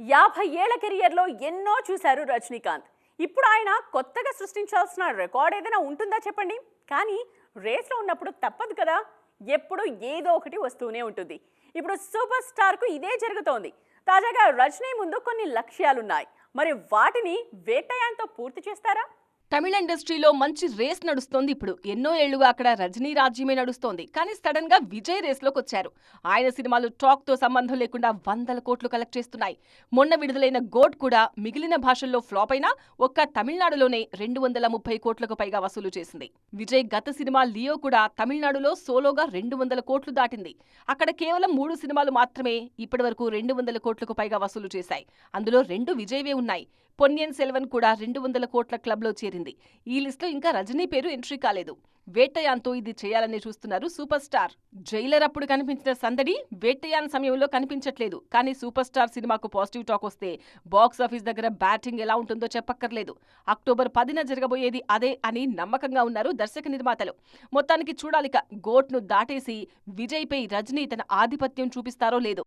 యాభై ఏళ్ళ కెరియర్లో ఎన్నో చూశారు రజనీకాంత్. ఇప్పుడు ఆయన కొత్తగా సృష్టించాల్సిన రికార్డ్ ఏదైనా ఉంటుందా చెప్పండి? కానీ రేస్లో ఉన్నప్పుడు తప్పదు కదా. ఎప్పుడు ఏదో ఒకటి వస్తూనే ఉంటుంది. ఇప్పుడు సూపర్ స్టార్కు ఇదే జరుగుతోంది. తాజాగా రజనీ ముందు కొన్ని లక్ష్యాలున్నాయి. మరి వాటిని వేటయాన్తో పూర్తి చేస్తారా? తమిళ ఇండస్ట్రీలో మంచి రేస్ నడుస్తోంది ఇప్పుడు. ఎన్నో ఏళ్ళుగా అక్కడ రజనీ రాజ్యమే నడుస్తోంది. కానీ సడన్గా విజయ్ రేస్లోకి వచ్చారు. ఆయన సినిమాలు టాక్తో సంబంధం లేకుండా వందల కోట్లు కలెక్ట్ చేస్తున్నాయి. మొన్న విడుదలైన గోడ్ కూడా మిగిలిన భాషల్లో ఫ్లాప్ అయినా ఒక్క తమిళనాడులోనే రెండు వందల ముప్పై కోట్లకు పైగా వసూలు చేసింది. విజయ్ గత సినిమా లియో కూడా తమిళనాడులో సోలోగా రెండు వందల కోట్లు దాటింది. అక్కడ కేవలం మూడు సినిమాలు మాత్రమే ఇప్పటివరకు రెండు వందల కోట్లకు పైగా వసూలు చేశాయి. అందులో రెండు విజయ్వే ఉన్నాయి. పొన్నియన్ సెల్వన్ కూడా రెండు వందల కోట్ల క్లబ్లో చేరింది. ఈ లిస్టులో ఇంకా రజనీ పేరు ఎంట్రీ కాలేదు. వేట్టయాన్తో ఇది చేయాలని చూస్తున్నారు సూపర్ స్టార్. జైలర్ అప్పుడు కనిపించిన సందడి వేట్టయాన్ సమయంలో కనిపించట్లేదు. కానీ సూపర్ స్టార్ సినిమాకు పాజిటివ్ టాక్ వస్తే బాక్స్ ఆఫీస్ దగ్గర బ్యాటింగ్ ఎలా ఉంటుందో చెప్పక్కర్లేదు. అక్టోబర్ పదిన జరగబోయేది అదే అని నమ్మకంగా ఉన్నారు దర్శక నిర్మాతలు. మొత్తానికి చూడాలిక గోట్ను దాటేసి విజయ్పై రజనీ తన ఆధిపత్యం చూపిస్తారో లేదో.